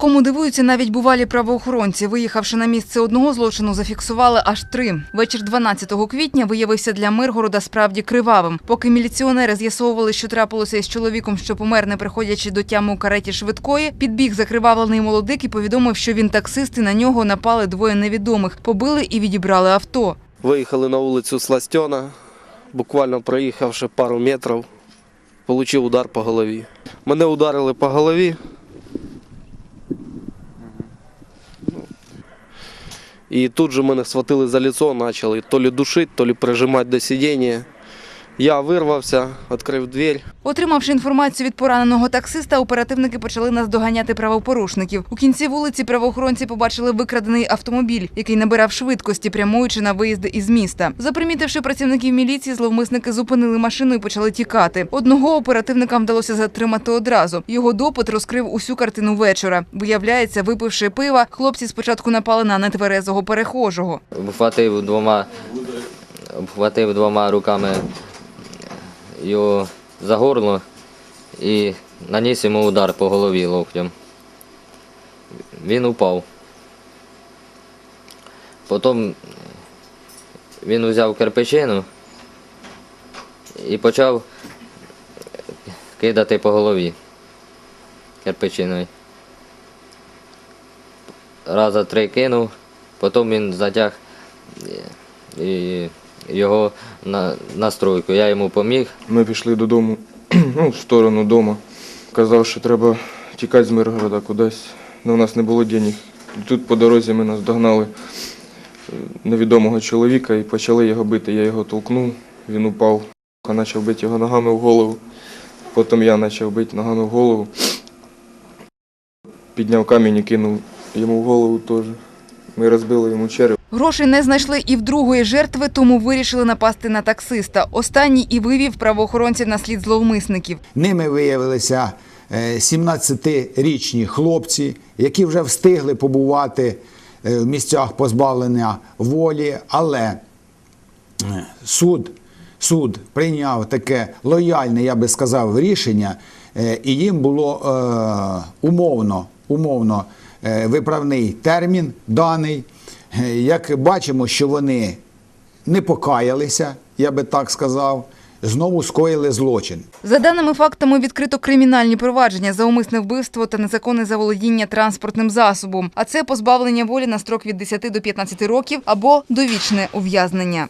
Такому дивуються навіть бувалі правоохоронці. Виїхавши на місце одного злочину, зафіксували аж три. Вечір 12 квітня виявився для Миргорода справді кривавим. Поки міліціонери з'ясовували, що трапилося із чоловіком, що помер, не приходячи до тями у кареті швидкої, підбіг закривавлений молодик і повідомив, що він таксист і на нього напали двоє невідомих, побили і відібрали авто. Виїхали на вулицю Сластьона, буквально проїхавши пару метрів, отримав удар по голові. Мене ударили по голові. І тут же мене схватили за лицо, почали то ли душити, то ли прижимати до сидіння. Я вирвався, відкрив двері. Отримавши інформацію від пораненого таксиста, оперативники почали наздоганяти правопорушників. У кінці вулиці правоохоронці побачили викрадений автомобіль, який набирав швидкості, прямуючи на виїзди із міста. Запримітивши працівників міліції, зловмисники зупинили машину і почали тікати. Одного оперативникам вдалося затримати одразу. Його допит розкрив усю картину вечора. Виявляється, випивши пива, хлопці спочатку напали на нетверезого перехожого. обхватив двома, обхватив двома руками його за горло і наніс йому удар по голові локтем. Він упав. Потім він взяв кирпичину і почав кидати по голові кирпичиною. Раза три кинув, потім він затяг і його на, на стройку. Я йому поміг. Ми пішли додому, ну, в сторону дому. Казав, що треба тікати з Миргорода кудись. але у нас не було денег. Тут по дорозі ми наздогнали е, невідомого чоловіка і почали його бити. Я його толкнув, він упав, Я почав бити його ногами в голову. Потім я почав бити ногами в голову. Підняв камінь і кинув йому в голову теж. Ми розбили йому череп. Грошей не знайшли і в другої жертви, тому вирішили напасти на таксиста. Останній і вивів правоохоронців на слід зловмисників. Ними виявилися е, 17-річні хлопці, які вже встигли побувати е, в місцях позбавлення волі, але е, суд, суд прийняв таке лояльне, я би сказав, рішення, е, і їм було е, умовно, умовно е, виправний термін даний. Е, Як бачимо, що вони не покаялися, я би так сказав, знову скоїли злочин. За даними фактами, відкрито кримінальні провадження за умисне вбивство та незаконне заволодіння транспортним засобом. А це позбавлення волі на строк від 10 до 15 років або довічне ув'язнення.